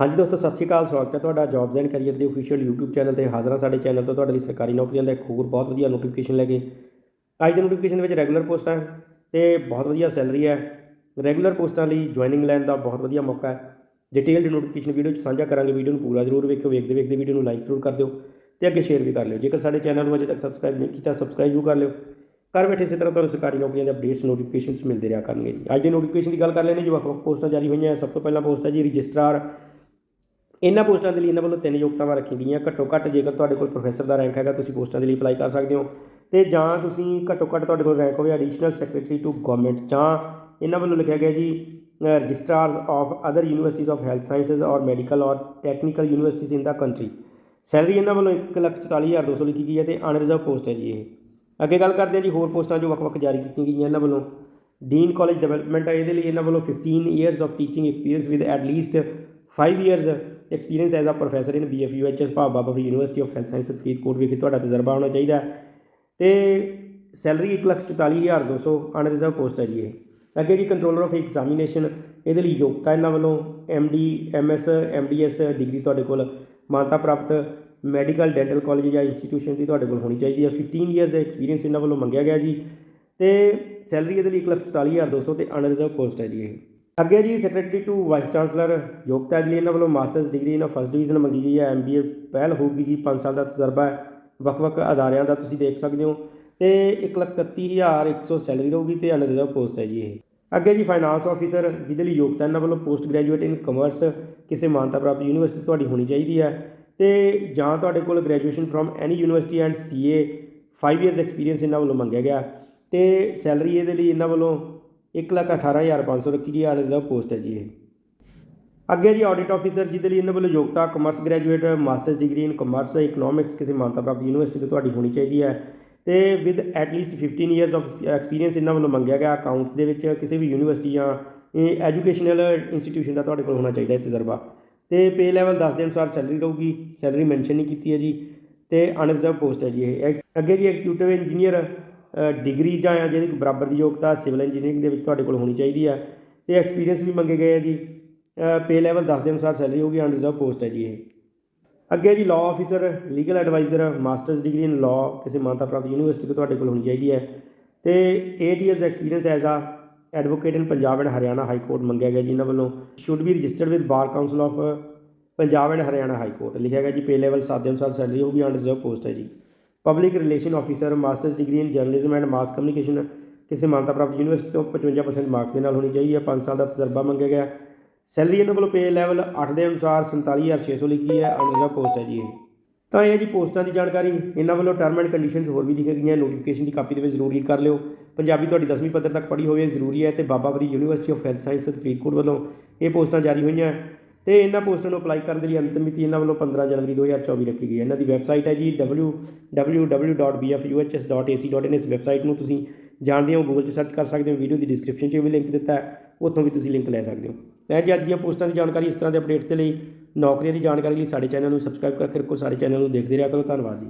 ਹਾਂਜੀ ਦੋਸਤੋ, ਸਤਿ ਸ਼੍ਰੀ ਅਕਾਲ, ਸਵਾਗਤ ਹੈ ਤੁਹਾਡਾ ਜੌਬਸ ਐਂਡ ਕੈਰੀਅਰ ਦੇ ਅਫੀਸ਼ੀਅਲ YouTube ਚੈਨਲ ਤੇ। ਹਾਜ਼ਰਾਂ ਸਾਡੇ ਚੈਨਲ ਤੋਂ ਤੁਹਾਡੇ ਲਈ ਸਰਕਾਰੀ ਨੌਕਰੀਆਂ ਦਾ ਇੱਕ ਹੋਰ ਬਹੁਤ ਵਧੀਆ ਨੋਟੀਫਿਕੇਸ਼ਨ ਲੈ ਕੇ। ਅੱਜ ਦੇ ਨੋਟੀਫਿਕੇਸ਼ਨ ਦੇ ਵਿੱਚ ਰੈਗੂਲਰ ਪੋਸਟਾਂ ਹੈ ਤੇ ਬਹੁਤ ਵਧੀਆ ਸੈਲਰੀ ਹੈ। ਰੈਗੂਲਰ ਪੋਸਟਾਂ ਲਈ ਜੁਆਇਨਿੰਗ ਲੈਣ ਦਾ ਬਹੁਤ ਵਧੀਆ ਮੌਕਾ ਹੈ। ਡਿਟੇਲਡ ਨੋਟੀਫਿਕੇਸ਼ਨ ਵੀਡੀਓ 'ਚ ਸਾਂਝਾ ਕਰਾਂਗੇ ਵੀਡੀਓ ਨੂੰ ਪੂਰਾ ਜ਼ਰੂਰ ਵੇਖਿਓ, ਵੇਖਦੇ ਵੇਖਦੇ ਵੀਡੀਓ ਨੂੰ ਲਾਈਕ ਜ਼ਰੂਰ ਕਰ ਦਿਓ ਤੇ ਅੱਗੇ ਸ਼ੇਅਰ ਵੀ ਕਰ ਲਿਓ। ਜੇਕਰ ਸਾਡੇ ਚੈਨਲ ਨੂੰ ਅਜੇ ਤੱਕ ਸਬਸਕ੍ਰਾਈਬ ਨਹੀਂ ਕੀਤਾ ਸਬਸਕ੍ਰਾਈਬ ਜ਼ਰੂਰ ਕਰ ਲਿਓ। ਘਰ ਬੈਠੇ ਇਸੇ ਤਰ੍ਹਾਂ ਤੁਹਾਨੂੰ ਸਰਕਾਰੀ ਨੌਕਰੀਆਂ ਦੇ ਅਪਡੇਟਸ ਨੋਟੀਫਿਕੇਸ਼ਨਸ ਮਿਲਦੇ ਰਿਹਾ ਕਰਨਗੇ ਜੀ। ਅੱਜ ਦੇ ਨੋਟੀਫਿਕੇਸ਼ਨ ਦੀ ਗੱਲ ਕਰ ਲੈਣੇ ਜੋ ਵੱਖ ਪੋਸਟਾਂ ਜਾਰੀ ਹੋਈਆਂ ਸਭ ਤੋਂ ਪਹਿਲਾਂ ਪੋਸਟ ਹੈ ਜੀ, ਰਜਿਸਟਰਾਰ ਇਹਨਾਂ ਪੋਸਟਾਂ ਦੇ ਲਈ ਇਹਨਾਂ ਵੱਲੋਂ ਤਿੰਨ ਯੋਗਤਾਵਾਂ ਰੱਖੀਆਂ ਗਈਆਂ। ਘੱਟੋ ਘੱਟ ਜੇਕਰ ਤੁਹਾਡੇ ਕੋਲ ਪ੍ਰੋਫੈਸਰ ਦਾ ਰੈਂਕ ਹੈਗਾ, ਤੁਸੀਂ ਪੋਸਟਾਂ ਦੇ ਲਈ ਅਪਲਾਈ ਕਰ ਸਕਦੇ ਹੋ। ਤੇ ਜਾਂ ਤੁਸੀਂ ਘੱਟੋ ਘੱਟ ਤੁਹਾਡੇ ਕੋਲ ਰੈਂਕ ਹੋਵੇ ਐਡੀਸ਼ਨਲ ਸੈਕਟਰੀ ਟੂ ਗਵਰਨਮੈਂਟ ਜਾਂ ਇਹਨਾਂ ਵੱਲੋਂ ਲਿਖਿਆ ਗਿਆ ਜੀ registrars of other universities of health sciences ਔਰ ਮੈਡੀਕਲ ਔਰ technical universities in the country salary ਇਹਨਾਂ ਵੱਲੋਂ 144200 ਲਿਖੀ ਗਈ ਹੈ ਤੇ ਅਨਰਿਜ਼ਰਵ ਪੋਸਟ ਹੈ ਜੀ ਇਹ। ਅੱਗੇ ਗੱਲ ਕਰਦੇ ਹਾਂ ਜੀ ਹੋਰ ਪੋਸਟਾਂ ਜੋ ਵੱਖ-ਵੱਖ ਜਾਰੀ ਕੀਤੀਆਂ ਗਈਆਂ ਇਹਨਾਂ ਵੱਲੋਂ। ਡੀਨ ਕਾਲਜ ਡਿਵੈਲਪਮੈਂਟ ਹੈ, ਇਹਦੇ ਲਈ ਇਹਨਾਂ ਵੱਲੋਂ 15 years of teaching experience with at least 5 years experience as a professor in BFUHS ਭਾਵ Baba Farid university of health science Faridkot ਵਿਖੇ ਤੁਹਾਡਾ ਤਜਰਬਾ ਹੋਣਾ ਚਾਹੀਦਾ ਹੈ। ਤੇ ਸੈਲਰੀ 144200 ਅਨਰਿਜ਼ਰਵ ਪੋਸਟ ਹੈ ਜੀ ਇਹ। ਅੱਗੇ ਜੀ ਕੰਟਰੋਲਰ ਆਫ ਐਗਜ਼ਾਮੀਨੇਸ਼ਨ ਇਹਦੇ ਲਈ ਯੋਗਤਾ ਇਹਨਾਂ ਵੱਲੋਂ ਐਮਡੀ ਐਮਐਸ ਐਮਡੀਐਸ ਡਿਗਰੀ ਤੁਹਾਡੇ ਕੋਲ ਮਾਨਤਾ ਪ੍ਰਾਪਤ ਮੈਡੀਕਲ ਡੈਂਟਲ ਕਾਲਜ ਜਾਂ ਇੰਸਟੀਟਿਊਸ਼ਨ ਦੀ ਤੁਹਾਡੇ ਕੋਲ ਹੋਣੀ ਚਾਹੀਦੀ ਹੈ। 15 ਇਅਰਸ ਦਾ ਐਕਸਪੀਰੀਅੰਸ ਇਹਨਾਂ ਵੱਲੋਂ ਮੰਗਿਆ ਗਿਆ ਜੀ। ਤੇ ਸੈਲਰੀ ਇਹਦੇ ਲਈ 144200 ਤੇ ਅਨਰਿਜ਼ਰਵ ਪੋਸਟ ਹੈ ਜੀ ਇਹ। ਅੱਗੇ ਜੀ ਸੈਕਟਰੀ ਟੂ ਵਾਈਸ ਚਾਂਸਲਰ ਯੋਗਤਾ ਦੇ ਲਈ ਇਹਨਾਂ ਵੱਲੋਂ ਮਾਸਟਰਸ ਡਿਗਰੀ ਇਹਨਾਂ ਫਸਟ ਡਿਵੀਜ਼ਨ ਮੰਗੀ ਗਈ ਹੈ ਐਮਬੀਏ ਪਹਿਲ ਹੋਊਗੀ ਜੀ 5 ਸਾਲ ਦਾ ਤਜਰਬਾ ਹੈ। ਵੱਖ-ਵੱਖ ਅਦਾਰਿਆਂ ਦਾ ਤੁਸੀਂ ਦੇਖ ਸਕਦੇ ਹੋ। ਤੇ 131100 ਸੈਲਰੀ ਰਹੂਗੀ ਤੇ ਅਨਰਿਜ਼ਰਵ ਪੋਸਟ ਹੈ ਜੀ ਇਹ। ਅੱਗੇ ਜੀ ਫਾਈਨਾਂਸ ਆਫੀਸਰ ਜਿਹਦੇ ਲਈ ਯੋਗਤਾ ਇਹਨਾਂ ਵੱਲੋਂ ਪੋਸਟ ਗ੍ਰੈਜੂਏਟ ਇਨ ਕਮਰਸ ਕਿਸੇ ਮਾਨਤਾ ਪ੍ਰਾਪਤ ਯੂਨੀਵਰਸਿਟੀ ਤੁਹਾਡੀ ਹੋਣੀ ਚਾਹੀਦੀ ਹੈ। ਤੇ ਜਾਂ ਤੁਹਾਡੇ ਕੋਲ graduation from any university and CA 5 years experience ਇਹਨਾਂ ਵੱਲੋਂ ਮੰਗਿਆ ਗਿਆ। ਤੇ ਸੈਲਰੀ ਇਹਦੇ ਲਈ ਇਹਨਾਂ ਵੱਲੋਂ 118500 ਰੱਖੀ ਗਈ ਅਨਰਿਜ਼ਰਵ ਪੋਸਟ ਹੈ ਜੀ ਇਹ। ਅੱਗੇ ਜੀ ਆਡਿਟ ਆਫੀਸਰ ਜਿਹਦੇ ਲਈ ਇਹਨਾਂ ਵੱਲੋਂ ਯੋਗਤਾ commerce graduate masters degree in commerce economics ਕਿਸੇ ਮਾਨਤਾ ਪ੍ਰਾਪਤ ਯੂਨੀਵਰਸਿਟੀ ਤੋਂ ਤੁਹਾਡੀ ਹੋਣੀ ਚਾਹੀਦੀ ਹੈ। ਤੇ with at least 15 years of experience ਇਹਨਾਂ ਵੱਲੋਂ ਮੰਗਿਆ ਗਿਆ ਅਕਾਊਂਟਸ ਦੇ ਵਿੱਚ ਕਿਸੇ ਵੀ ਯੂਨੀਵਰਸਿਟੀ ਜਾਂ ਐਜੂਕੇਸ਼ਨਲ ਇੰਸਟੀਟਿਊਸ਼ਨ ਦਾ ਤੁਹਾਡੇ ਕੋਲ ਹੋਣਾ ਚਾਹੀਦਾ ਹੈ ਤਜਰਬਾ। ਤੇ ਪੇ ਲੈਵਲ 10 ਦੇ ਅਨੁਸਾਰ ਸੈਲਰੀ ਰਹੂਗੀ ਸੈਲਰੀ ਮੈਂਸ਼ਨ ਨਹੀਂ ਕੀਤੀ ਹੈ ਜੀ। ਤੇ ਅਨਰਿਜ਼ਰਵ ਪੋਸਟ ਹੈ ਜੀ ਇਹ। ਐਕਸ- ਅੱਗੇ ਜੀ ਐਗਜ਼ੀਕਿਊਟਿਵ ਇੰਜੀਨੀਅਰ ਡਿਗਰੀ ਜਾਂ ਜਿਹਦੀ ਬਰਾਬਰ ਦੀ ਯੋਗਤਾ ਸਿਵਲ ਇੰਜੀਨੀਅਰਿੰਗ ਦੇ ਵਿੱਚ ਤੁਹਾਡੇ ਕੋਲ ਹੋਣੀ ਚਾਹੀਦੀ ਹੈ ਤੇ ਐਕਸਪੀਰੀਅੰਸ ਵੀ ਮੰਗੇ ਗਏ ਹੈ ਜੀ। ਪੇ ਲੈਵਲ 10 ਦੇ ਅਨੁਸਾਰ ਸੈਲਰੀ ਹੋਊਗੀ ਅਨਰਿਜ਼ਰਵ ਪੋਸਟ ਹੈ ਜੀ ਇਹ। ਅੱਗੇ ਜੀ law officer legal advisor masters degree in law ਕਿਸੇ ਮਾਨਤਾ ਪ੍ਰਾਪਤ ਯੂਨੀਵਰਸਿਟੀ ਤੋਂ ਤੁਹਾਡੇ ਕੋਲ ਹੋਣੀ ਚਾਹੀਦੀ ਹੈ। ਤੇ 8 years experience as a advocate in Punjab and Haryana high court ਮੰਗਿਆ ਗਿਆ ਜੀ ਇਹਨਾਂ ਵੱਲੋਂ। Should be registered with bar council of Punjab and Haryana high court ਲਿਖਿਆ ਗਿਆ ਜੀ ਪੇ ਲੈਵਲ 7 ਦੇ ਅਨੁਸਾਰ ਸੈਲਰੀ ਹੋਊਗੀ ਅਨਰਿਜ਼ਰਵ ਪੋਸਟ ਹੈ ਜੀ। Public relation officer masters degree in journalism and mass communication ਕਿਸੇ ਮਾਨਤਾ ਪ੍ਰਾਪਤ ਯੂਨੀਵਰਸਿਟੀ ਤੋਂ 55% ਮਾਰਕਸ ਦੇ ਨਾਲ ਹੋਣੀ ਚਾਹੀਦੀ ਹੈ। 5 ਸਾਲ ਦਾ ਤਜਰਬਾ ਮੰਗਿਆ ਗਿਆ। ਸੈਲਰੀ ਇਹਨਾਂ ਵੱਲੋਂ ਪੇ ਲੈਵਲ 8 ਦੇ ਅਨੁਸਾਰ 47600 ਲਿਖੀ ਹੈ। ਅਨਰਿਜ਼ਰਵ ਪੋਸਟ ਹੈ ਜੀ ਇਹ। ਤਾਂ ਇਹ ਜੀ ਪੋਸਟਾਂ ਦੀ ਜਾਣਕਾਰੀ। ਇਹਨਾਂ ਵੱਲੋਂ ਟਰਮ ਐਂਡ ਕੰਡੀਸ਼ਨਸ ਹੋਰ ਵੀ ਲਿਖੀਆਂ ਗਈਆਂ। ਨੋਟੀਫਿਕੇਸ਼ਨ ਦੀ ਕਾਪੀ ਦੇ ਵਿੱਚ ਜ਼ਰੂਰ ਰੀਡ ਕਰ ਲਿਓ। ਪੰਜਾਬੀ ਤੁਹਾਡੀ 10ਵੀਂ ਪੱਧਰ ਤੱਕ ਪੜ੍ਹੀ ਹੋਵੇ ਜ਼ਰੂਰੀ ਹੈ ਤੇ Baba Farid university of health science Faridkot ਵੱਲੋਂ ਇਹ ਪੋਸਟਾਂ ਜਾਰੀ ਹੋਈਆਂ। ਤੇ ਇਹਨਾਂ ਪੋਸਟਾਂ ਨੂੰ ਅਪਲਾਈ ਕਰਨ ਦੇ ਲਈ ਅੰਤਿਮ ਮਿਤੀ ਇਹਨਾਂ ਵੱਲੋਂ 15 ਜਨਵਰੀ 2024 ਰੱਖੀ ਗਈ ਹੈ। ਇਹਨਾਂ ਦੀ ਵੈਬਸਾਈਟ ਹੈ ਜੀ www.bfuhs.ac.in ਇਸ ਵੈਬਸਾਈਟ ਨੂੰ ਤੁਸੀਂ ਜਾਣਦੇ ਹੋ, ਗੂਗਲ 'ਚ ਸਰਚ ਕਰ ਸਕਦੇ ਹੋ, ਵੀਡੀਓ ਦੀ ਡਿਸਕ੍ਰਿਪਸ਼ਨ 'ਚ ਵੀ ਲਿੰਕ ਦਿੱਤਾ ਹੈ, ਉੱਥੋਂ ਵੀ ਤੁਸੀਂ ਲਿੰਕ ਲੈ ਸਕਦੇ ਹੋ। ਮੈਂ ਜੀ ਅੱਜ ਦੀਆਂ ਪੋਸਟਾਂ ਦੀ ਜਾਣਕਾਰੀ ਇਸ ਤਰ੍ਹਾਂ ਦੇ ਅਪਡੇਟਸ ਦੇ ਲਈ, ਨੌਕਰੀਆਂ ਦੀ ਜਾਣਕਾਰੀ ਲਈ ਸਾਡੇ ਚੈਨਲ ਨੂੰ ਸਬਸਕ੍ਰਾਈਬ ਕਰਕੇ ਰੱਖੋ ਸਾਡੇ ਚੈਨਲ ਨੂੰ ਦੇਖਦੇ ਰਿਹਾ ਕਰੋ। ਧੰਨਵਾਦ ਜੀ।